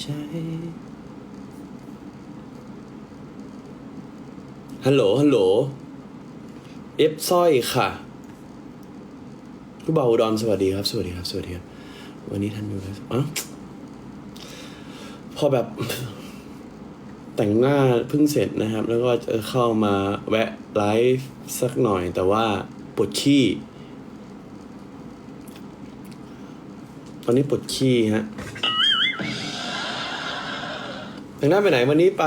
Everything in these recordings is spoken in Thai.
ใจ ฮัลโหล ฮัลโหล เอฟสร้อยค่ะผู้บ่าวอุดรสวัสดีครับ สวัสดีครับ สวัสดีครับ วันนี้ท่านดูแล้วอ๋อพอแบบ แต่งหน้าเพิ่งเสร็จนะครับ แล้วก็จะเข้ามาแวะไลฟ์สักหน่อย แต่ว่าปวดขี้ ตอนนี้ปวดขี้ฮะ แต่งหน้าไปไหนวันนี้ไป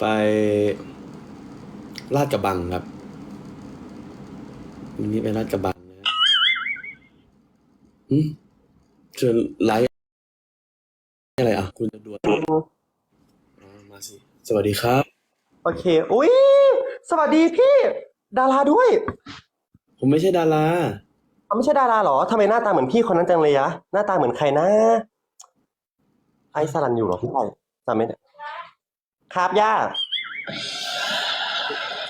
ไปลาดกระบังครับ วันนี้ไปลาดกระบังนะอืมเชิญไลฟ์อะไรอะ คุณจะดวนอ๋อมาสิ สวัสดีครับ โอเค อุ้ยสวัสดีพี่ ดาราด้วยผมไม่ใช่ดาราอ้าวไม่ใช่ดาราเหรอทำไมหน้าตาเหมือนพี่คนนั้นจังเลยอะหน้าตาเหมือนใครนะ ไอซ์สลันอยู่เหรอพี่ไอจำไม่ได้ครับย่า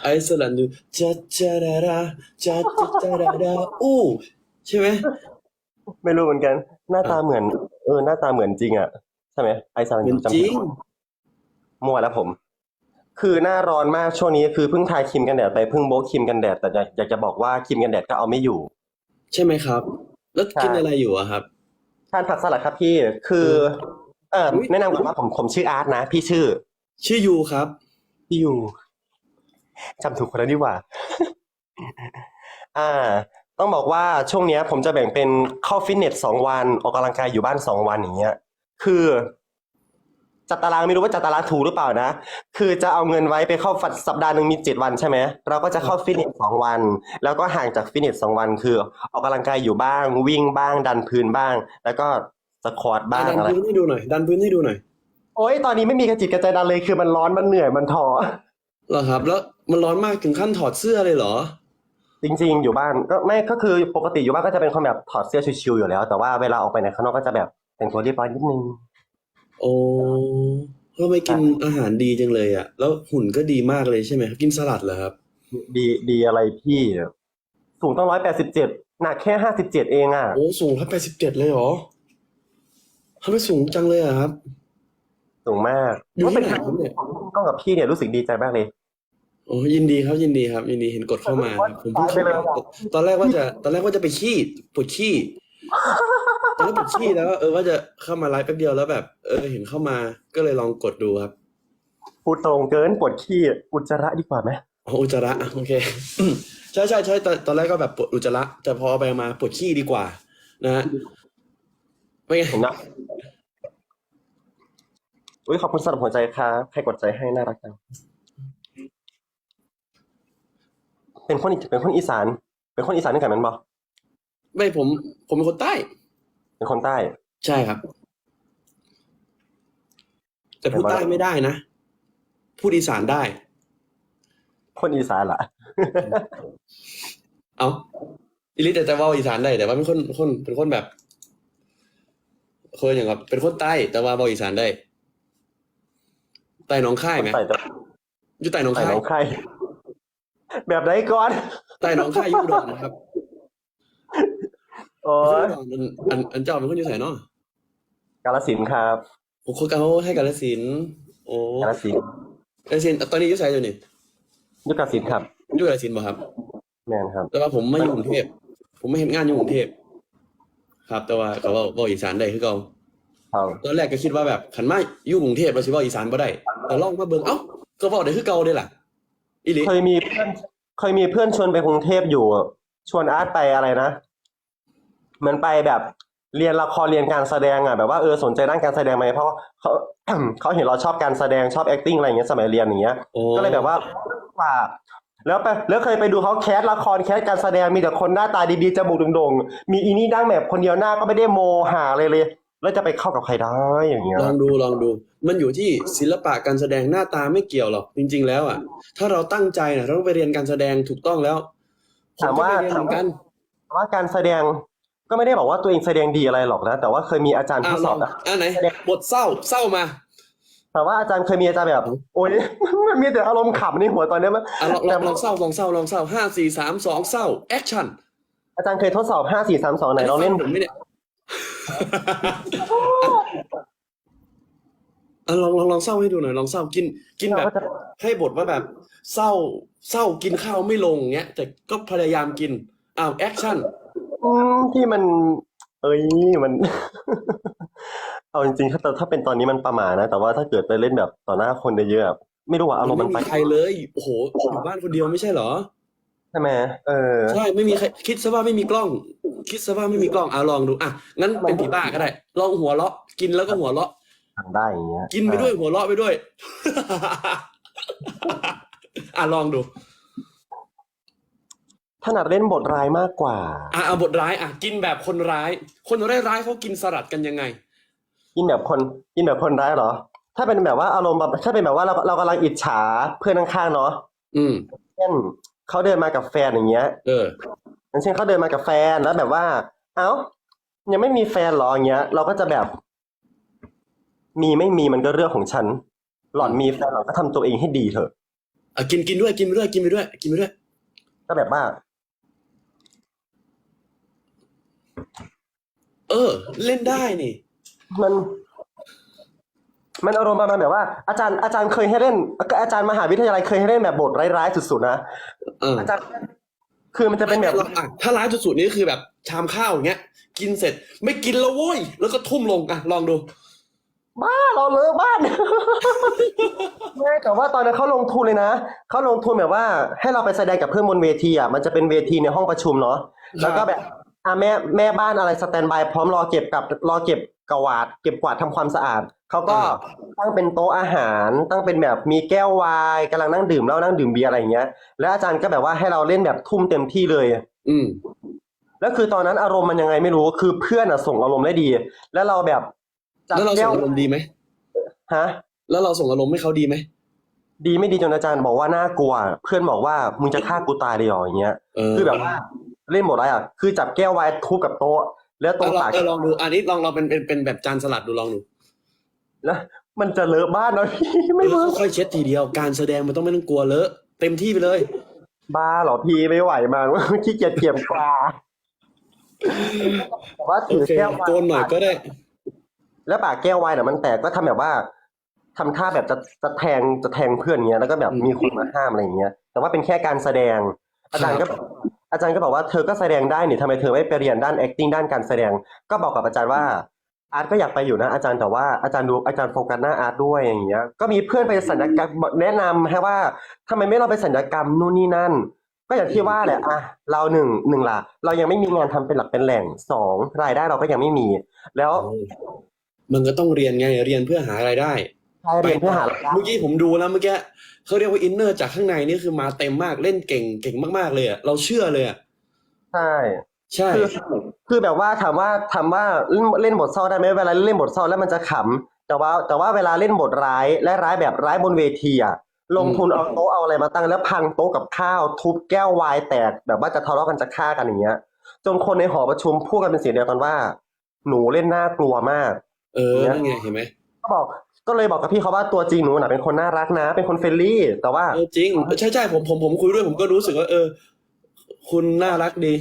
ไอซ์ลันดูจัดจาดาราจัดจัดจาดาดาอู้ใช่ไหมไม่รู้เหมือนกัน หน้าตาเหมือน เออ หน้าตาเหมือนจริงอะใช่ไหมไอซ์สลันเหมือนจำจริงมั่วแล้วผม คือหน้าร้อนมากช่วงนี้คือเพิ่งทาครีมกันแดดไปเพิ่งโบกครีมกันแดดแต่อยากอยากจะบอกว่าครีมกันแดดก็เอาไม่อยู่ ใช่ไหมครับ แล้วใช่ กินอะไรอยู่อะครับ ทานผักสลัดครับพี่ คือ เอออุ๊ยแนะนำก่อนว่าผมผมชื่ออาร์ตนะ พี่ชื่อ ชื่อยูครับพี่อยู่จำถูกคนแล้วดีกว่า อ่า ต้องบอกว่าช่วงเนี้ย ผมจะแบ่งเป็นเข้าฟิตเนสสองวันออกกำลังกายอยู่บ้านสองวันอย่างเงี้ย คือจัดตารางไม่รู้ว่าจัดตารางถูกหรือเปล่านะ คือจะเอาเงินไว้ไปเข้าฟัดสัปดาห์หนึ่งมีเจ็ดวันใช่ไหม เราก็จะเข้าฟิตเนสสองวัน แล้วก็ห่างจากฟิตเนสสองวันคือ ออกกำลังกายอยู่บ้าง วิ่งบ้าง ดันพื้นบ้าง แล้วก็ สควอตบ้างดันอะไร พื้นให้ดูหน่อย ดันพื้นให้ดูหน่อยโอ้ยตอนนี้ไม่มีกระจิตกระใจดันเลยคือมันร้อนมันเหนื่อยมันท้อเหรอครับ แล้วมันร้อนมากถึงขั้นถอดเสื้อเลยเหรอ จริง ๆ อยู่บ้านก็ไม่ก็คือปกติอยู่บ้านก็จะเป็นคนแบบถอดเสื้อชิวๆอยู่แล้ว แต่ว่าเวลาออกไปไหนข้างนอกก็จะแบบแต่งตัวเรียบร้อยนิดนึง โอ้ทำไมกินอาหารดีจังเลยอะ แล้วหุ่นก็ดีมากเลยใช่ไหมครับกินสลัดเหรอครับ ดีดีอะไรพี่ สูงต้องร้อยแปดสิบเจ็ดหนักแค่ห้าสิบเจ็ดเองอะโอ้สูงครับแปดสิบเจ็ดเลยเหรอ ทำไมสูงจังเลยอะครับ สูงมากอยู่ว่าที่เป็นไหนครั้งครับเนี่ยกล้องกับพี่เนี่ยรู้สึกดีใจมากเลยโอ้ยินดีครับยินดีครับ ยินดีเห็นกดเข้ามาครับผมเพิ่งไปเลยอะตอนแรกว่าจะ ตอนแรกว่าจะไปขี้ปวดขี้ตอนแรกปวดขี้แล้วก็เออว่าจะเข้ามาไลฟ์แป๊บเดียวแล้วแบบ เออ เห็นเข้ามาก็เลยลองกดดูครับพูดตรงเกินปวดขี้อุจจาระดีกว่าไหมอ๋ออุจจาระอะโอเคใช่ใช่ใช่ตอนตอนแรกก็แบบปวดอุจจาระแต่พอไปมาปวดขี้ดีกว่า นะฮะ ไม่ไงเห็นนะอุ้ยขอบคุณสำหรับหัวใจครับใครกดใจให้น่ารักจังเป็นคนอีเป็นคนอีสาน เป็นคนอีสานด้วยกันแมันบอไม่ผม ผมเป็นคนใต้ เป็นคนใต้ ใช่ครับ แต่พูดแต่ว่าใต้ไม่ได้นะ พูดอีสานได้ คนอีสานล่ะ เอาอิลิแต่จะเว่าอีสานได้แต่ว่าเป็นคนคนเป็นคนแบบ คนอย่างกับ เป็นคนใต้ แต่ว่าเว่าอีสานได้ ใต้หน้องค่ายไหมใส่แต่อยู่ใต้หน้องใส่ค่ายน้องไข่แบบไหนก่อนใต้หน้องค่ายอยู่อุดรนะครับโอ้เป็นคนยอุดรอันอันอันเจ้าเป็นคนอยู่ไหนเนาะกาลสินธุ์ครับโอ้คนเขาให้กาลสินธุ์โอ้กาลสินธุ์กาลสินธุ์ตอนนี้อยุ่ไสอยู่นี่ยุคกาลสินธุ์ครับอยู่กาลสินธุ์ป่ะครับแมนครับ แต่ว่าผมไม่อยู่กรุงเทพผมไม่เห็นงานอยู่กรุงเทพ ครับ แต่ว่าเขาเว่าเว่าอีสานได้คือเขาครับตอนแรกก็คิดว่าแบบขันมาอยู่กรุงเทพเราสิเว่าอีสานบ่ได้ แต่ลองมาเบิ่งเอ้าก็เว้าได้คือเก่าเด้ล่ะอีหลีเคยมีเพื่อนเคยมีเพื่อนชวนไปกรุงเทพอยู่ชวนอาร์ตไปอะไรนะเหมือนไปแบบเรียนละครเรียนการแสดงอะแบบว่าเออสนใจด้านการแสดงไหมเพราะเขา เขาเห็นเราชอบการแสดงชอบ acting อะไรอย่างเงี้ยสมัยเรียนอย่างเงี้ย โอ้ก็เลยแบบว่าฝาก แล้วไปแล้วเคยไปดูเขาแคสละครแคสการแสดงมีแต่คนหน้าตาดีๆจมูกโด่งๆมีอีนี่ดั้งแบบคนเดียวหน้าก็ไม่ได้โมหาเลยเลย แล้วจะไปเข้ากับใครได้อย่างเงี้ยลองดูลองดู มันอยู่ที่ศิลปะการแสดงหน้าตาไม่เกี่ยวหรอกจริง ๆ แล้วอะ ถ้าเราตั้งใจนะเราต้องไปเรียนการแสดงถูกต้องแล้วผมถามก็ว่าไปเรียนเหมือนกันแต่ว่าการแสดงก็ไม่ได้บอกว่าตัวเองแสดงดีอะไรหรอกนะแต่ว่าเคยมีอาจารย์ทอ่าดลสอองบนะอ่าไหนบทเศร้าเศร้ามา แต่ว่าอาจารย์เคยมีอาจารย์แบบ โอ๊ยมันมีแต่อารมณ์ขำในหัวตอนเนี้ยมันอะลองลองลองเศร้าลองเศร้าลองเศร้าห้าสี่สามสองเศร้าแอคชั่นอาจารย์เคยทดสอบห้าสี่สามสองไหนลองเล่นผมไม่เนี่ยอะลองลองลองเศร้าให้ดูหน่อยลองเศร้ากิน กินแบบเราก็จะให้บทว่าแบบ เศร้าเศร้ากินข้าวไม่ลงเงี้ย แต่ก็พยายามกินอ้าวแอคชั่นอืมที่มัน เอ้ยมัน เอาจริงๆ ถ้าถ้าเป็นตอนนี้มันประมาทนะ แต่ว่าถ้าเกิดไปเล่นแบบต่อหน้าคนเยอะๆอะไม่รู้ว่าอารมณ์ไม่มันไปมีใครเลยโอ้โหอยู่บ้านคนเดียวไม่ใช่เหรอใช่ไหมเออ ใช่ไม่มีใครคิดซะว่าไม่มีกล้อง คิดซะว่าไม่มีกล้องอะลองดูอะงั้นเป็นผีบ้าก็ได้ ลองหัวเราะกินแล้วก็หัวเราะทำได้อย่างเงี้ยกินไปด้วยหัวเราะไปด้วย อะลองดูถนัดเล่นบทร้ายมากกว่า อะเอาบทร้ายอะกินแบบคนร้าย คนร้ายร้ายๆเขากินสลัดกันยังไง กินแบบคนกินแบบคนร้ายเหรอ ถ้าเป็นแบบว่าอารมณ์แบบถ้าเป็นแบบว่าเราเรากำลังอิจฉาเพื่อนข้างๆเนาะอืมเช่นเขาเดินมากับแฟนอย่างเงี้ย เอออย่างเช่นเขาเดินมากับแฟนแล้วแบบว่า เอ้า ยังไม่มีแฟนเหรออย่างเงี้ย เราก็จะแบบ มีไม่มีมันก็เรื่องของฉัน หล่อนมีแฟนหล่อนก็ทำตัวเองให้ดีเถอะ อะกินกินด้วยกินไปด้วยกินไปด้วยกินไปด้วย ก็แบบว่า เออ เล่นได้นี่ มัน มันอารมณ์ประมาณแบบว่า อาจารย์อาจารย์เคยให้เล่น อาจารย์มหาวิทยาลัยเคยให้เล่นแบบบทร้ายๆสุดๆนะเอออาจารย์ คือมันจะเป็นแบบอะถ้าร้ายสุดๆนี่คือแบบ ชามข้าวอย่างเงี้ย กินเสร็จไม่กินแล้วโว้ย แล้วก็ทุ่มลงอะลองดูบ้าเราเลอะบ้านไม่แต่ว่าตอนนั้นเขาลงทุนเลยนะเขาลงทุนแบบว่า ให้เราไปแสดงกับเพื่อนบนเวทีอะมันจะเป็นเวทีในห้องประชุมเนาะแล้วก็แบบอะแม่แม่บ้านอะไรสแตนบายพร้อมรอเก็บกับรอเก็บ กวาด เก็บกวาดทำความสะอาดเขาก็ตั้งเป็นโต๊ะอาหาร ตั้งเป็นแบบมีแก้ววายกำลังนั่งดื่มเหล้านั่งดื่มเบียร์อะไรอย่างเงี้ย แล้วอาจารย์ก็แบบว่าให้เราเล่นแบบทุ่มเต็มที่เลย อืมแล้วคือตอนนั้นอารมณ์มันยังไงไม่รู้คือเพื่อนอะส่งอารมณ์ได้ดี แล้วเราแบบจับแล้วเราแก้ส่วงอารมณ์ดีไหมฮะ แล้วเราส่งอารมณ์ให้เขาดีไหมดีไม่ดีจนอาจารย์บอกว่าน่ากลัว เพื่อนบอกว่ามึงจะฆ่ากูตายเลยเหรออย่างเงี้ยเออคือแบบว่าเล่นหมดอะไรอะ คือจับแก้วไว้ทุบกับโต๊ะ แล้วตรงเอาลองปากเออลองดู อันนี้ลองเราเป็นเป็นเป็นแบบจานสลัดดูลองดูแล้วมันจะเลอะบ้านเนาะพี่ไม่เอเวิอร์กค่อยๆเช็ดทีเดียวการแสดงมันต้องไม่ต้องกลัวเลอะเต็มที่ไปเลย บ้าเหรอพี่ไม่ไหวมากขี้เกียจเก็บกวาแต่ว่าโอถือเคแก้วไวน์โกนหน่อยก็ได้ แล้วปากแก้วไวน์เนี่ยมันแตกก็ทำแบบว่าทำท่าแบบจะจะแทงจะแทงเพื่อนเงี้ยแล้วก็แบบอืมมีคนมาห้ามอะไรอย่างเงี้ยแต่ว่าเป็นแค่การแสดงอาจารย์ครัก็บ อาจารย์ก็บอกว่าเธอก็แสดงได้นี่ทำไมเธอไม่ไปเรียนด้าน acting ด้านการแสดง ก็บอกกับอาจารย์ว่าอาร์ตก็อยากไปอยู่นะอาจารย์แต่ว่าอาจารย์ดูอาจารย์โฟกัสหน้าอาร์ตด้วยอย่างเงี้ย ก็มีเพื่อนไปสัญญกรรมแนะนำให้ว่าทำไมไม่เราไปสัญญกรรมนู่นนี่นั่น ก็อย่างที่ว่าแหละอะเราหนึ่งหนึ่งล่ะเรายังไม่มีงานทำเป็นหลักเป็นแหล่งสองรายได้เราก็ยังไม่มี แล้วมันก็ต้องเรียนไงเรียนเพื่อหารายได้ ใช่เรียนเพื่อหารายได้เมื่อกี้ผมดูแล้วเมื่อกี้เขาเรียกว่าอินเนอร์จากข้างในนี่คือมาเต็มมากเล่นเก่งเก่งมากๆเลยอะเราเชื่อเลยอะใช่ ใช่ คือคือแบบว่าถามว่าถามว่าเล่นเล่นบทเศร้าได้ไหมเวลาเล่นบทเศร้าแล้วมันจะขำแต่ว่าแต่ว่าเวลาเล่นบทร้ายและร้ายแบบร้ายบนเวทีอะลงทุนเอาโต๊ะเอาอะไรมาตั้งแล้วพังโต๊ะกับข้าว ทุบแก้วไวน์แตกแบบว่าจะทะเลาะกันจะฆ่ากันอย่างเงี้ยจนคนในหอประชุมพูดกันเป็นเสียงเดียวกันว่า หนูเล่นน่ากลัวมาก เออนั่นไงเห็นไหมก็บอก ก็เลยบอกกับพี่เขาว่าตัวจริงหนูน่ะเป็นคนน่ารักนะ เป็นคนเฟรนลี่ แต่ว่า เออจริงใช่ใช่ผมผมผมคุยด้วยผมก็รู้สึกว่า เออ คุณน่ารักดี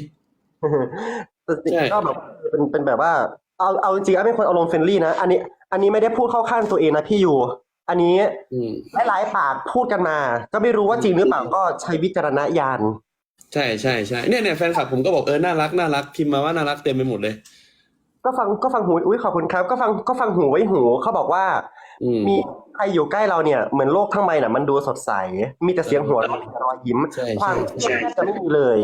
แต่จริงใช่ ก็แบบเป็นเป็นแบบว่า เอาเอาจริงๆอะเป็นคนอารมณ์เฟรนลี่นะ อันนี้ อันนี้ไม่ได้พูดเข้าข้างตัวเองนะพี่อยู่ อันนี้อืม หลายๆปากพูดกันมา ก็ไม่รู้ว่าจริงหรือเปล่าก็ใช้วิจารณญาณ ใช่ใช่ใช่เนี่ยเนี่ยแฟนคลับผมก็บอกเออน่ารักน่ารักพิมพ์มาว่าน่ารักเต็มไปหมดเลย ก็ฟังก็ฟังหูอุ้ยขอบคุณครับ ก็ฟังก็ฟังหูไว้หูเขาบอกว่าอื มมีใครอยู่ใกล้เราเนี่ยเหมือนโลกข้างในน่ะ มันดูสดใส มีแต่เสียงหัวเราะรอยยิ้มใช่ควาใช่มเครียดใช่แทบจะไม่มีเลย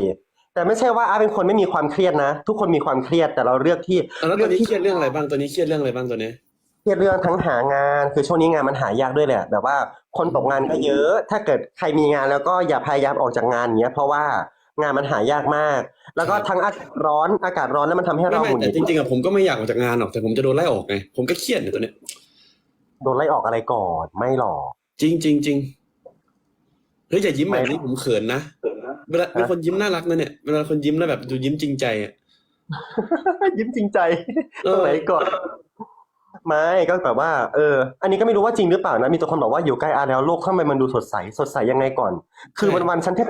แต่ไม่ใช่ว่าอาเป็นคนไม่มีความเครียดนะ ทุกคนมีความเครียดแต่เราเลือกที่อะแล้วตอนนี้เครียดเรื่องอะไรบ้างตอนนี้เครียดเรื่องอะไรบ้างตอนนี้เครียดเรื่องทั้งหางานคือช่วงนี้งานมันหายากด้วยแหละแบบว่าคนตกงานก็เยอะ ถ้าเกิดใครมีงานแล้วก็อย่าพยายามออกจากงานอย่างเงี้ยเพราะว่างานมันหายากมาก แล้วก็ทั้งอากาศร้อนอากาศร้อนแล้วมันทำให้ไม่เราไม่หงุดหแต่งิดจริงๆอะผมก็ไม่อยากออกจากงานหรอกแต่ผมจะโดนไล่ออกไงผมก็เครียดเนี่ยตอนเนี้ย โดนไล่ออกอะไรก่อน ไม่หรอกจริงจริงจริงเฮ้ยอย่ายิ้มแบบนี้ไม่ผมเขินนะเวลาเป็นคนยิ้มน่ารักนะเนี่ยเวลาคนยิ้มแล้วแบบดูยิ้มจริงใจอะยิ้มจริงใจเออตรงไหนก่อนไม่ก็แบบว่าเออ อันนี้ก็ไม่รู้ว่าจริงหรือเปล่านะมีตัวคนบอกว่าอยู่ใกล้อาแล้วโลกทำไมมันดูสดใสสดใสยังไงก่อน คือวันวันๆฉันแทบ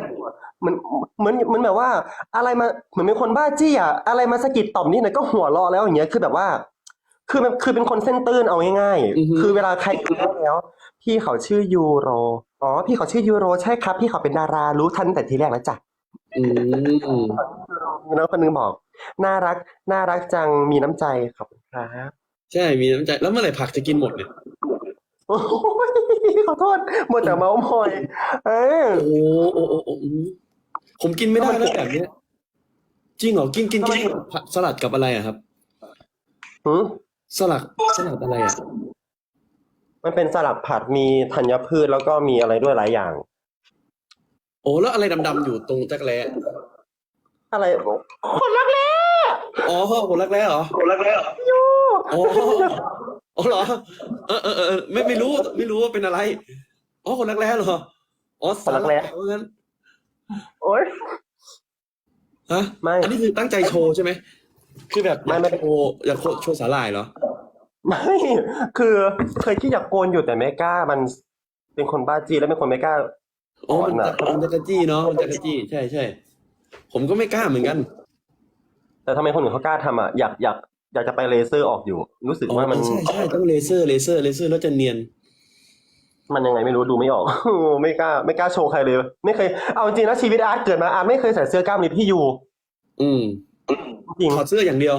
มันเหมือนเหมือนแบบว่า อะไรมาเหมือนเป็นคนบ้าจี้อะอะไรมาสะกิดต่อมนี่หน่อยก็หัวเราะแล้วอย่างเงี้ยคือแบบว่า คือมันคือเป็นคนเส้นตื้นเอาง่ายอือฮึ ๆ คือเวลาใครดูแล้ว พี่เขาชื่อยูโร อ๋อ พี่เขาชื่อยูโร ใช่ครับ พี่เขาเป็นดารา รู้ทันแต่ทีแรกแล้วจ้ะอืมมีน้องคนนึงบอก น่ารัก น่ารักจัง มีน้ำใจขอบคุณครับใช่มีน้ำใจแล้วเมื่อไหร่ผักจะกินหมดเนี่ยโอ้ยขอโทษหมดแต่เมาส์มอย เออ โอ้โอ้โอ้โอ้อืมผมกินไม่ได้แล้วแบบเนี้ยจริงเหรอกินกินกินผักสลัดกับอะไรอะครับ หืม สลัดสลัดอะไรอะมันเป็นสลัดผัดมีธัญพืชแล้วก็มีอะไรด้วยหลายอย่าง โอ้แล้วอะไรดำๆอยู่ตรงจักรแร้อะไรคนรักแร้อ๋อคนรักแร้เหรอคนรักแร้อ๋ออ๋อเหรอเออเออเออไม่ไม่รู้ไม่รู้ว่าเป็นอะไรอ๋อคนรักแร้เหรออ๋อสลัดว่างั้นโอ๊ยฮะไม่อันนี้คือตั้งใจโชว์ใช่ไหม คือแบบไม่ไม่อยากโชว์อยากโชว์สาหร่ายเหรอ ไม่ คือเคยคิดอยากโกนอยู่แต่ไม่กล้ามันเป็นคนบ้าจีนแล้วเป็นคนไม่กล้า อ๋อมันอ่อนจะน่ะมันจะกระจี้เนาะมันจะกระจี้ใช่ใช่ผมก็ไม่กล้าเหมือนกันแต่ทำไมคนอื่นเขากล้าทำอะอยากอยากอยากจะไปเลเซอร์ออกอยู่ รู้สึกอ๋อว่ามันใช่ใช่ต้องเลเซอร์เลเซอร์เลเซอร์แล้วจะเนียน มันยังไงไม่รู้ดูไม่ออก ไม่กล้า ไม่กล้าโชว์ใครเลย ไม่เคยเอาจริงนะชีวิตอาร์ตเกิดมาอาร์ตไม่เคยใส่เสื้อกล้ามเลยพี่ยูอืม จริงถอดเสื้ออย่างเดียว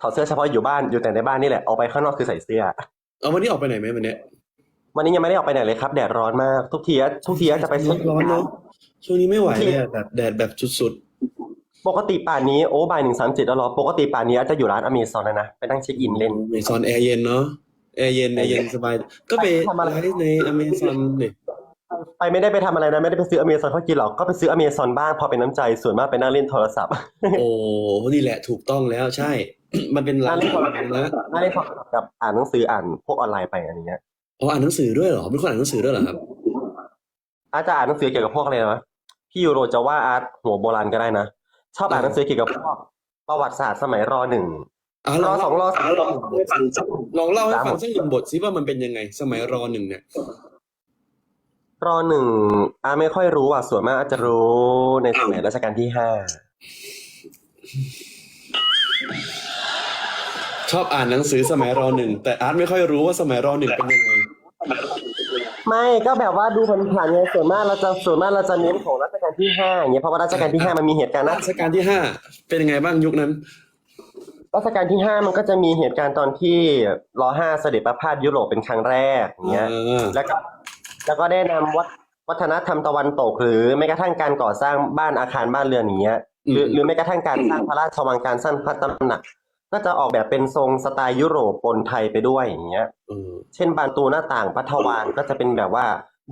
ถอดเสื้อเฉพาะอยู่บ้านอยู่แต่ในบ้านนี่แหละออกไปข้างนอกคือใส่เสื้อเอาวันนี้ออกไปไหนไหมวันเนี้ยวันนี้ยังไม่ได้ออกไปไหนเลยครับแดดร้อนมาก ทุกทีอะทุกทีอะจะไปซื้อร้อนเนาะช่วงนี้ไม่ไหวเลยอะแบบแดดแบบสุดปกติป่านนี้โอ้บ่ายหนึ่งสามเจ็ดแล้วเหรอปกติป่านนี้อาจจะอยู่ร้านอเมซอนแล้วนะไปนั่งเช็คอินๆเล่นอเมซอนแอร์เย็นเนาะแอร์เย็นแอร์เย็นสบาย ก็ไปทำอะไรไลฟ์ในอเมซอนดิ ไปไม่ได้ไปทำอะไรนะ ไม่ได้ไปซื้ออเมซอนเขากินหรอกก็ไปซื้ออเมซอนบ้างพอเป็นน้ำใจส่วนมากไปนั่งเล่นโทรศัพท์ โอ้นี่แหละถูกต้องแล้วใช่ มันเป็นร้านร้านเล่นโทรศัพท์นะนั่งเล่นโทรศัพท์กับอ่านหนังสืออ่านพวกออนไลน์ไปอะไรเงี้ยอ๋ออ่านหนังสือด้วยเหรอเป็นคนอ่านหนังสือด้วยเหรอครับอาจจะอ่านหนังสือเกี่ยวกับพวกอะไรนะพี่ยูโรจะว่าอาร์ตหัวโบราณก็ได้นะชอบอ่านหนังสือเกี่ยวกับพวกประวัติศาสตร์สมัยรอหนึ่งอ่ารอลองสองรอสามรอลองเล่าให้ฟังสามสักหนึ่งบทซิว่ามันเป็นยังไง สมัยรอหนึ่งเนี่ย รอหนึ่งอาไม่ค่อยรู้อะส่วนมากอาจจะรู้ในสมัยรัชกาลที่ห้าชอบอ่านหนังสือสมัยรอหนึ่งแต่อาร์ตไม่ค่อยรู้ว่าสมัยรอหนึ่งเป็นยังไงไม่ก็แบบว่าดูผ่านๆไงส่วนมากเราจะส่วนมากเราจะเน้นของรัชกาลที่ห้าอย่างเงี้ยเพราะว่ารัชกาลที่ห้ามันมีเหตุการณ์รันะชกาลที่ห้าเป็นยังไงบ้างยุคนั้นรัชกาลที่ห้ามันก็จะมีเหตุการณ์ตอนที่รอห้าเสด็จประพาสยุโรปเป็นครั้งแรกอย่างเงี้ยอ่าแล้วก็ แล้วก็ได้นำวัฒวัฒนธรรมตะวันตก หรือแม้กระทั่งการก่อสร้างบ้านอาคารบ้านเรือนอย่างเงี้ยหรือหรือแม้กระทั่งการสร้างพระราชวังการสร้างพระตำหนัก ก็จะออกแบบเป็นทรงสไตล์ยุโรปปนไทยไปด้วยอย่างเงี้ยเออเช่นบานตูหน้าต่างพัทวานก็จะเป็นแบบว่า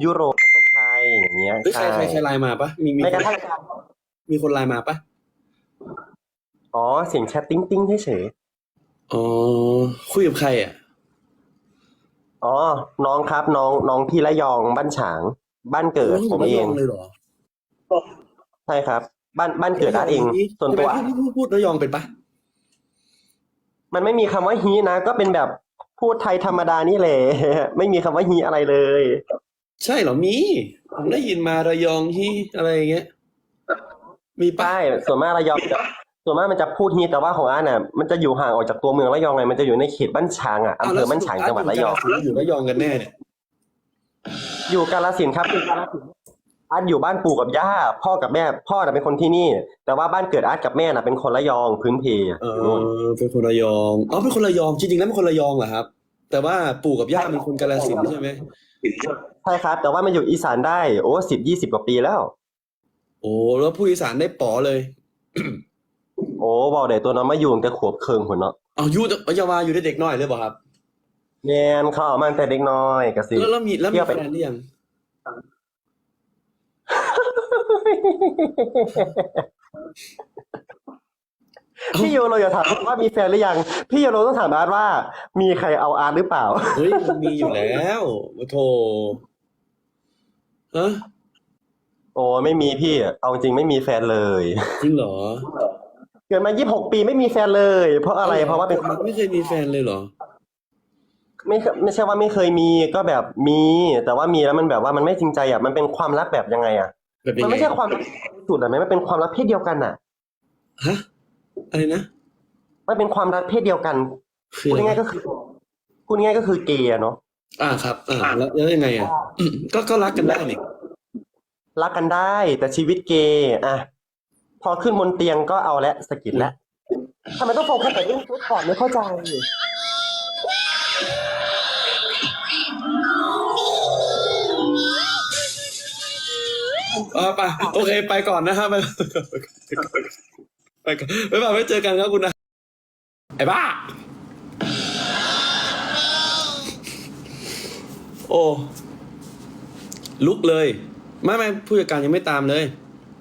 ยุโรปผสมไทยอย่างเงี้ยเฮ้ยใครใครใครไลน์มาปะมีมีแม้กระทั่งการมีคนไลน์มาปะอ๋อเสียงแชทติ้งติ้งเฉยอ๋อคุยกับใครอะๆ อ๋อ น้องครับ น้องน้องที่ระยองบ้านฉาง บ้านเกิดผมเองเลยเหรอใช่ครับ บ้านบ้านเกิดอาร์ตเองส่วนตัวพูดพูดพูดระยองเป็นปะมันไม่มีคำว่าฮีนะ ก็เป็นแบบพูดไทยธรรมดานี่แหละไม่มีคำว่าฮีอะไรเลย ใช่เหรอมีผมได้ยินมาระยองที่อะไรอย่างเงี้ยมีปะป้ายส่วนมากระยองจะ ส่วนมากมันจะพูดฮีแต่ว่าของอาร์ตน่ะมันจะอยู่ห่างออกจากตัวเมืองระยองไงมันจะอยู่ในเขตบ้านฉางอะอำเภอบ้านฉางจังหวัดระยองอยู่ระยองกันแน่เนี่ยอยู่กาฬสินธุ์ครับอยู่กาฬสินธุ์อาร์ตอยู่บ้านปู่กับย่าพ่อกับแม่ พ่อน่ะเป็นคนที่นี่ แต่ว่าบ้านเกิดอาร์ตกับแม่น่ะเป็นคนระยองพื้นเพเออยู่นู่นอเป็นคนระยองอ๋อเป็นคนระยองจริงๆแล้วเป็นคนระยองเหรอครับ แต่ว่าปู่กับย่าเป็นคนกาฬสินธุ์ใช่ไหมใช่ครับ แต่ว่ามันอยู่อีสานได้โอ้สิบยี่สิบกว่าปีแล้ว โอ้แล้วผู้อีสานได้ป๋อเลย โอ้บอกเด็ตัวน้องมาอยู่ตั้งแต่ขวบเคิงคนเนาะเอาอยุอยวาอยู่ได้เด็กน้อยเลยเปล่ะครับแมนเขาเอามาตั้งแต่เด็กน้อยกะสิแล้วแล้วมีแล้วเที่มียวไป แฟนหรือยังพี่โยโรอย่าถามว่ามีแฟนหรือยัง พี่โยโรต้องถามอาร์ตว่า มีใครเอาอาร์ตหรือเปล่า เฮ้ยมันมีอยู่แล้วโธ่ฮะโอ้ไม่มีพี่ เอาจริงไม่มีแฟนเลย จริงเหรอ เกิดมายี่หกปีไม่มีแฟนเลย เพราะอะไร เพราะว่าเป็นมันไม่เคยมีแฟนเลยเหรอ ไม่เคไม่ใช่ว่าไม่เคยมีก็แบบมี แต่ว่ามีแล้วมันแบบว่ามันไม่จริงใจอะ มันเป็นความรักแบบยังไงอะ แบบยัมังนไงไม่ใช่ความรักสุดอะมันเป็นความรักเพศเดียวกันอะ ฮะ อะไรนะ มันเป็นความรักเพศเดียวกันคือพูดอะไรง่ายๆก็คือพูดง่ายๆก็คือเกย์อะเนาะ อ่าครับ อ่าแล้วแล้วยังไงอะ ก็ก็รักกันได้นี่รักกันได้แต่ชีวิตเกย์อะ พอขึ้นบนเตียงก็เอาและสะกิดแล้วทำไมต้องโฟกัสแต่เรื่องชุดก่อนไม่เข้าใจอ่าไปโอเคไปก่อนนะครับไปไปก่อนไปก่อนไม่เจอกันครับคุณนะไอ้บ้า โอ้ลุกเลย ไม่ไม่ผู้จัดการยังไม่ตามเลย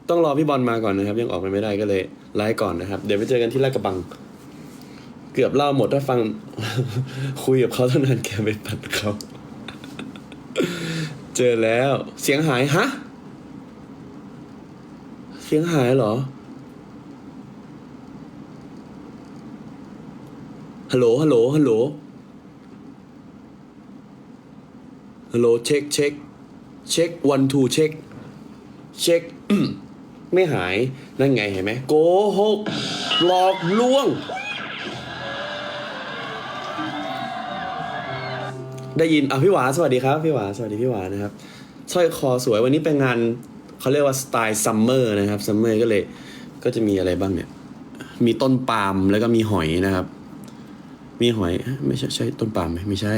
ต้องรอพี่บอลมาก่อนนะครับ ยังออกไปไม่ได้ก็เลยไลฟ์ก่อนนะครับ เดี๋ยวไปเจอกันที่ลาดกระบัง เกือบเล่าหมดถ้าฟัง คุยกับเขาเท่านั้นแกไปตัดเขา เจอแล้ว เสียงหายฮะ เสียงหายเหรอ ฮัลโหล ฮัลโหล ฮัลโหล ฮัลโหล เช็ค เช็ค เช็ควันทูเช็ค เช็ค ไม่หายนั่นไงเห็นไหมโกหกหลอกลวง ได้ยินอะพี่หวาสวัสดีครับพี่หวาสวัสดีพี่หวานะครับสร้อยคอสวยวันนี้เป็นงานเขาเรียกว่าสไตล์ซัมเมอร์นะครับซัมเมอร์ก็เลยก็จะมีอะไรบ้างเนี่ย มีต้นปาล์มแล้วก็มีหอยนะครับ มีหอยไม่ใช่ใช่ต้นปาล์มไหมไม่ใช่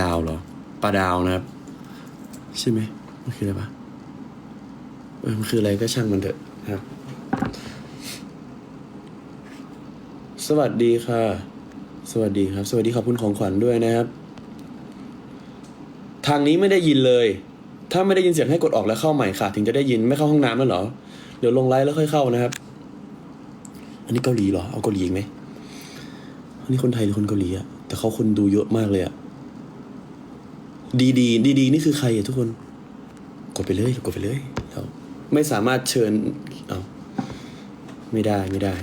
ดาวเหรอปลาดาวนะครับ ใช่ไหมมันคืออะไรปะ มันคืออะไรก็ช่างมันเถอะครับ สวัสดีค่ะ สวัสดีครับ สวัสดีขอบคุณของขวัญด้วยนะครับ ทางนี้ไม่ได้ยินเลย ถ้าไม่ได้ยินเสียงให้กดออกแล้วเข้าใหม่ค่ะ ถึงจะได้ยินไม่เข้าห้องน้ำแล้วเหรอ เดี๋ยวลงไลฟ์แล้วค่อยเข้านะครับ อันนี้เกาหลีเหรอ เอาเกาหลีอีกไหมอันนี้คนไทยหรือคนเกาหลีอะแต่เขาคนดูเยอะมากเลยอะดีดีดีดีนี่คือใครอะทุกคน กดไปเลย กดไปเลย ไม่สามารถเชิญเอาไม่ได้ไม่ได้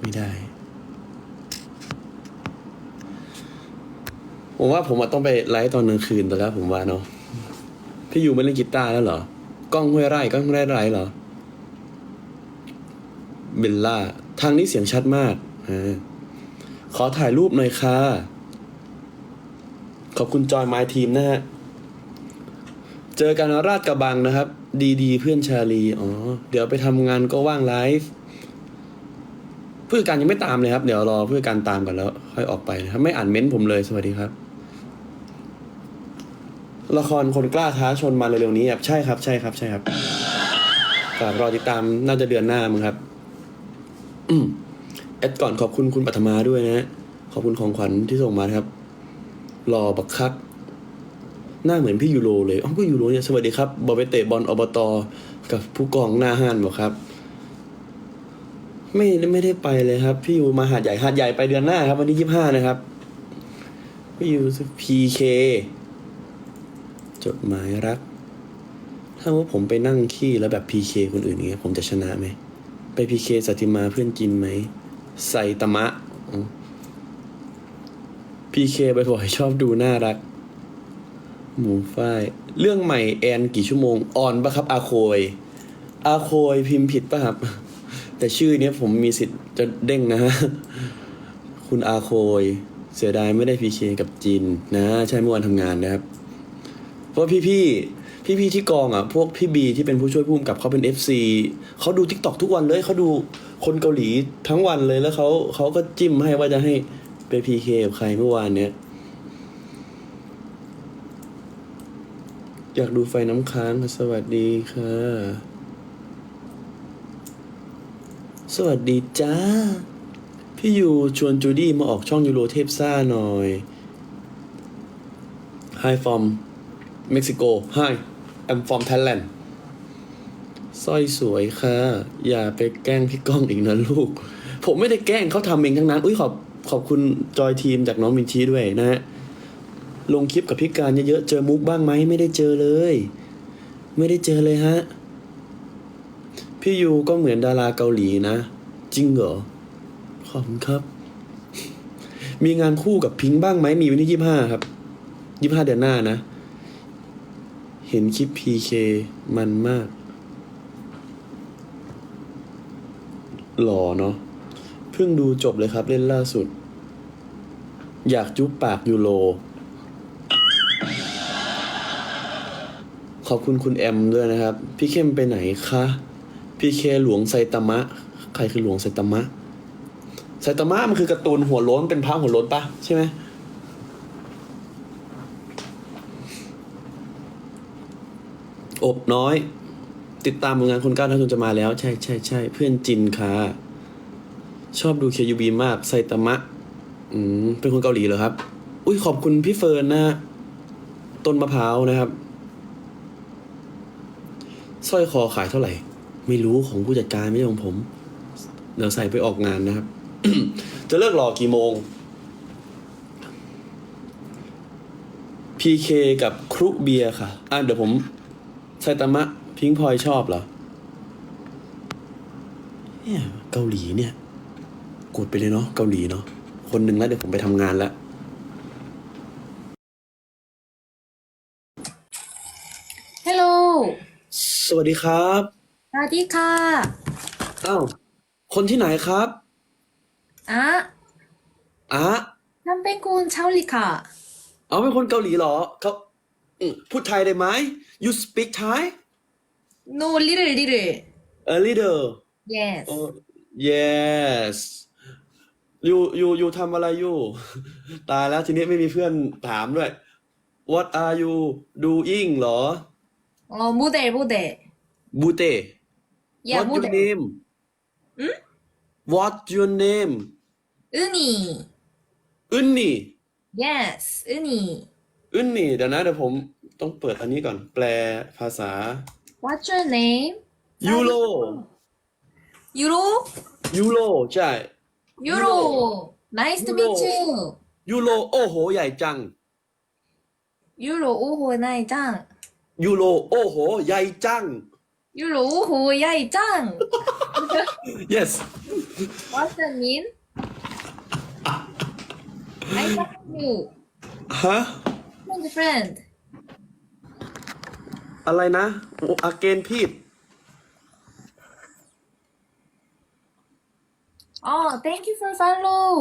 ไม่ได้ ผมว่าผมต้องไปไลฟ์ตอนกลางคืนไปแล้วผมว่าเนาะพี่อยู่ไม่เล่นกีตาร์แล้วเหรอกล้องห้วยไร่กล้องห้วยไร่เหรอเบลล่า ทางนี้เสียงชัดมากอขอถ่ายรูปหน่อยค่ะ ขอบคุณจอยไมทีมนะฮะ เจอกันราชกระบังนะครับ ดีดีเพื่อนชาลีอ๋อเดี๋ยวไปทำงานก็ว่างไลฟ์ผู้จัดการยังไม่ตามเลยครับ เดี๋ยวรอผู้จัดการตามกันแล้ว ค่อยออกไปนะครับ ไม่อ่านเม้นต์ผมเลยสวัสดีครับ ละครคนกล้าท้าชนมาเร็วๆนี้ครับใช่ครับ ใช่ครับ ใช่ครับฝากรอติดตามน่าจะเดือนหน้ามั้งครับอืมแอดก่อนขอบคุณคุณปัทมาด้วยนะฮะขอบคุณของขวัญที่ส่งมาครับรอบักคัก หน้าเหมือนพี่ยูโรเลยอ๋อพี่ยูโรเนี่ยสวัสดีครับบอลไปเตะบอลอบตกับผู้กองหน้าห้านบอกครับไม่ไม่ได้ไปเลยครับ พี่ยูมาหาดใหญ่หาดใหญ่ไปเดือนหน้าครับ วันที่ยี่ห้านะครับ พี่ยูพีเคจดหมายรัก ถ้าว่าผมไปนั่งขี้แล้วแบบพีเคคนอื่นอย่างเงี้ย ผมจะชนะไหม ไปพีเคสติมาเพื่อนจินไหมไซตามะพีเคบ่อยๆชอบดูน่ารัก หมูฝ้ายเรื่องใหม่แอนกี่ชั่วโมงออนปะครับ อาโคย อาโคยพิมพ์ผิดปะครับ แต่ชื่อเนี้ยผมมีสิทธิ์จะเด้งนะฮะคุณอาโคย เสียดายไม่ได้พีเคกับจินนะ ใช่เมื่อวันทำงานนะครับ เพราะพี่พี่พี่พี่ที่กองอะ พวกพี่บีที่เป็นผู้ช่วยผู้กำกับเขาเป็น FC เขาดูทิกตอกทุกวันเลยเขาดูคนเกาหลีทั้งวันเลยแล้วเขาเขาก็จิ้มให้ว่าจะให้ไปพีเคกับใครเมื่อวานเนี้ย อยากดูไฟน้ำค้างค่ะสวัสดีค่ะ สวัสดีจ้า พี่ยูชวนจูดี้มาออกช่องยูโรเทปซ่าหน่อย Hi from Mexico Hi I'm from Thailand สร้อยสวยค่ะ อย่าไปแกล้งพี่ก้องอีกนะลูก ผมไม่ได้แกล้งเขาทำเองทั้งนั้น อุ้ยขอบขอบคุณจอยทีมจากน้องมินชีด้วยนะฮะ ลงคลิปกับพี่การเยอะๆ เจอมุกบ้างไหมไม่ได้เจอเลย ไม่ได้เจอเลยฮะ พี่ยูก็เหมือนดาราเกาหลีนะ จริงเหรอ ขอบคุณครับ มีงานคู่กับพิงค์บ้างไหมมีวันที่ยี่ห้าครับยี่ห้าเดือนหน้านะ เห็นคลิปพีเคมันมาก หล่อเนาะเพิ่งดูจบเลยครับเล่นล่าสุด อยากจุ๊บปากยูโร ขอบคุณคุณแอมด้วยนะครับ พี่เข้มไปไหนคะ พี่เคหลวงไซตามะ ใครคือหลวงไซตามะ ไซตามะมันคือการ์ตูนหัวโล้นเป็นพระหัวโล้นปะใช่ไหมอบน้อย ติดตามผลงานคนก้าวหน้าจนจะมาแล้ว ใช่ใช่ใช่เพื่อนจินค่ะ ชอบดูเคยูบีมากไซตามะ อืม เป็นคนเกาหลีเหรอครับ อุ้ยขอบคุณพี่เฟิร์นนะ ต้นมะพร้าวนะครับ สร้อยคอขายเท่าไหร่ ไม่รู้ของผู้จัดการไม่ใช่ของผม เดี๋ยวใส่ไปออกงานนะครับ จะเลิกรอกี่โมง PK กับครุเบียค่ะ อะเดี๋ยวผมไซตามะพิงพลอยชอบเหรอ เนี่ยเกาหลีเนี่ย กดไปเลยเนาะเกาหลีเนาะ คนหนึ่งแล้วเดี๋ยวผมไปทำงานแล้ว ฮัลโหล สวัสดีครับสวัสดีค่ะอ้าวคนที่ไหนครับอะอะนั่นเป็นคนเชาลีค่ะเอาเป็นคนเกาหลีเหรอเขาพูดไทยได้ไหม you speak Thai no little little a little yes oh yes you you you ทำอะไรอยู่ ตายแล้วทีนี้ไม่มีเพื่อนถามด้วย what are you doing เหรอ อ๋อ model model Bute. Yeah, What your name? Hmm? What your name? Uni. Unni. Yes, Uni. Unni เดี๋ยวนะเดี๋ยวผมต้องเปิดอันนี้ก่อน แปลภาษา What's your name? ยูโร Euro? ใช่ Euro. Nice to meet you. ยูโรโอ้โห ใหญ่จัง Euro โอ้โหนายจัง ยูโรโอ้โห ใหญ่จัง 유로 오호 야이짱 yes what's your name I love you ฮะ friend friend อะไรนะอาเกนพีด 어 thank you for follow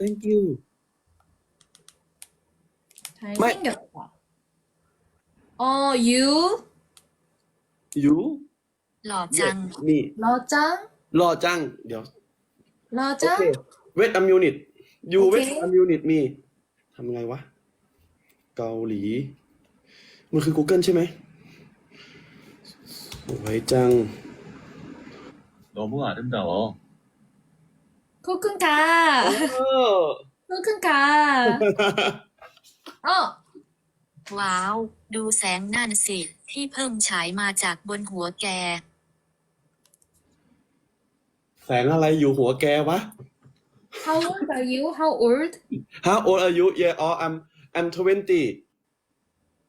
thank you 잘생겼다. 어, you, you หล่อจัง นี่ 러짱, รอจัง เดี๋ยว โอเค 러짱, เวทอัมยูนิตยูเว โอ ท เค อัมยูนิตมีทำไงวะ เกาหลี มันคือ Google ใช่ไหมสวยจัง 너무 아름다워. 코쿤카, เออ 코쿤카. 어, ว้าว ดูแสงนั่นสิ ที่เพิ่มฉายมาจากบนหัวแก แสงอะไรอยู่หัวแกวะ how old are you? How old? How old are you? Yeah, oh, I'm I'm twenty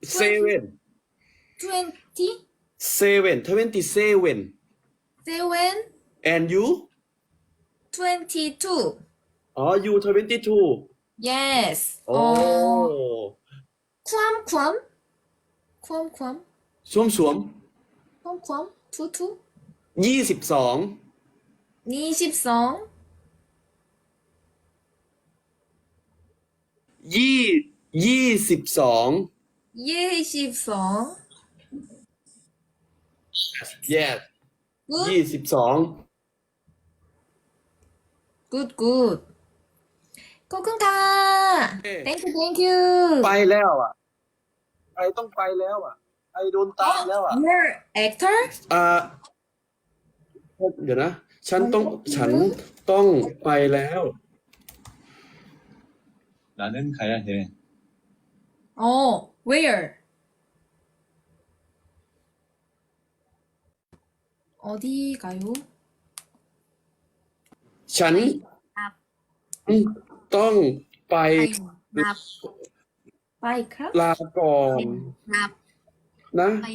seven Twenty seven twenty seven seven, and you? twenty-two. Oh, you twenty two. Yes. ควมควมสวมสวมควมควมทุทุยี่สิบสองยี่สิบสองยี่ยี่สิบสองยี่สิบสอง yes ยี่สิบสอง good good ขอบคุณค่ะ thank you thank you ไปแล้วอะ ไอต้องไปแล้วอ่ะ ไอโดนตามแล้วอ่ะ You're actor? อ่าเดี๋ยวนะ ฉันต้องฉันต้องไปแล้ว 나는 가야 해. Oh, where? 어디 가요? ฉัน ครับ อืมต้องไป ไปครับ 바이크라? ลาก่อน ครับ นะ ไป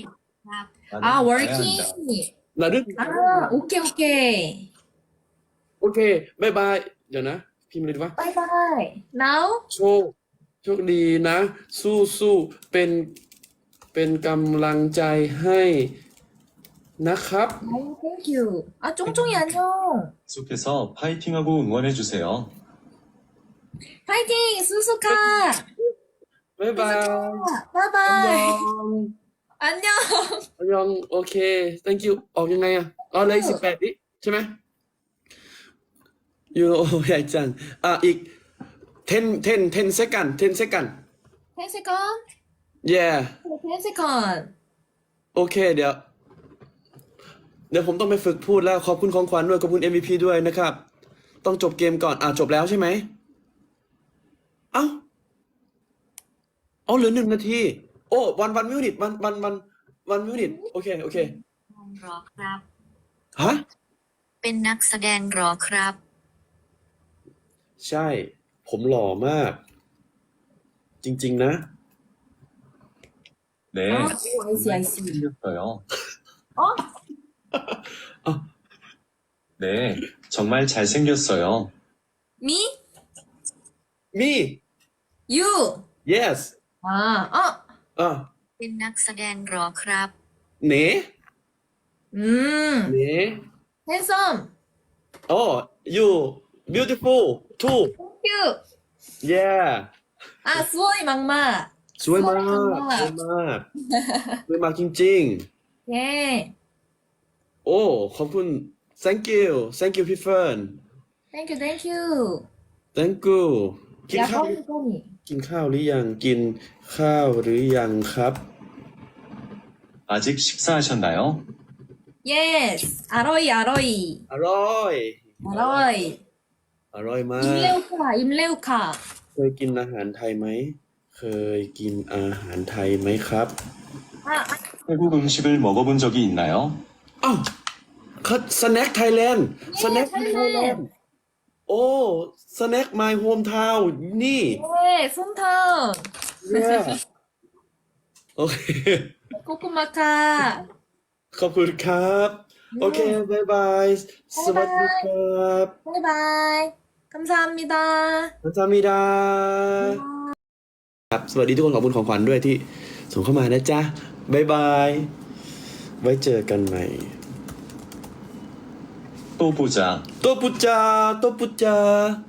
ครับ 나는 아, 가야 working. 한다. ระลึก 아, 오케이, 오케이. โอเคบายบาย เดี๋ยวนะ พิมพ์เลยดีวะ 바이바이. Now? โชค โชคดีนะ สู้สู้เป็น เป็นกำลังใจให้ นะครับ 아유, 땡큐. 아, 쫑쫑이 안녕. 계속해서 파이팅하고 응원해주세요. 파이팅! 수수카! บ๊ายบายบ๊ายบายอันยองอันยองโอเค thank you ออกยังไงอะอ๋อเลยสิบแปดนี้ใช่ไหมยูโใหญ่จังอะอีก ten ten ten second ten second ten second yeah ten second，OK，เเดี๋ยว เดี๋ยวผมต้องไปฝึกพูดแล้ว ขอบคุณของขวัญด้วย ขอบคุณ MVP ด้วยนะครับ ต้องจบเกมก่อน อ่าจบแล้วใช่ไหม เอ้า เอาเหลือหนึ่งนาที โอ้วันวันมิวนิตวันวันวันวันมิวนิตโอเค โอเค รอครับ ฮะ เป็นนักแสดงรอครับ ใช่ ผมหล่อมาก จริง ๆ นะ 네, 아, 오, 아이씨, 아이씨. 생겼어요. 어? 어. 네, 정말 잘생겼어요. 미? มี 유! yes 아, 어! อ่ะ เป็นนักแสดงรอครับ เน 음, เน 핸섬. โอ้ you beautiful too 땡큐. yeah 아, 수원이 막마. สวยมาก สวยมาก สวยมาก สวยมากจริง 예. ๆ โอ้ ขอบคุณ thank you thank you พี่เฟิร์น 땡큐, 땡큐. thank you กิน 야, ข้าว 꺼니, 꺼니. กินข้าวหรือยัง กินข้าวหรือยังครับ 아직 식사하셨나요? 예스. 아로이, 아로이. อร่อย 아로이. อร่อยมาก 임레우카, 임레우카. เคยกินอาหารไทยไหม เคยกินอาหารไทยไหมครับ 아, 아, 태국 음식을 먹어본 적이 있나요? อ้าวคัสแน็คไทยแลนด์สแน็คไทยแลน Thailand ด์ โอ้สแน็ค my hometown นี่ 네, 솜타운. เนี่ยโอเค 꼬꼬마카. ขอบคุณครับ โอเคบายบาย สวัสดีครับ 바이바이. 감사합니다. อาจามิดา ครับ สวัสดีทุกคนขอบคุณของขวัญด้วยที่ส่งเข้ามานะจ๊ะบายบาย ไว้เจอกันใหม่ 또 보자. 또 붙자, 또 붙자.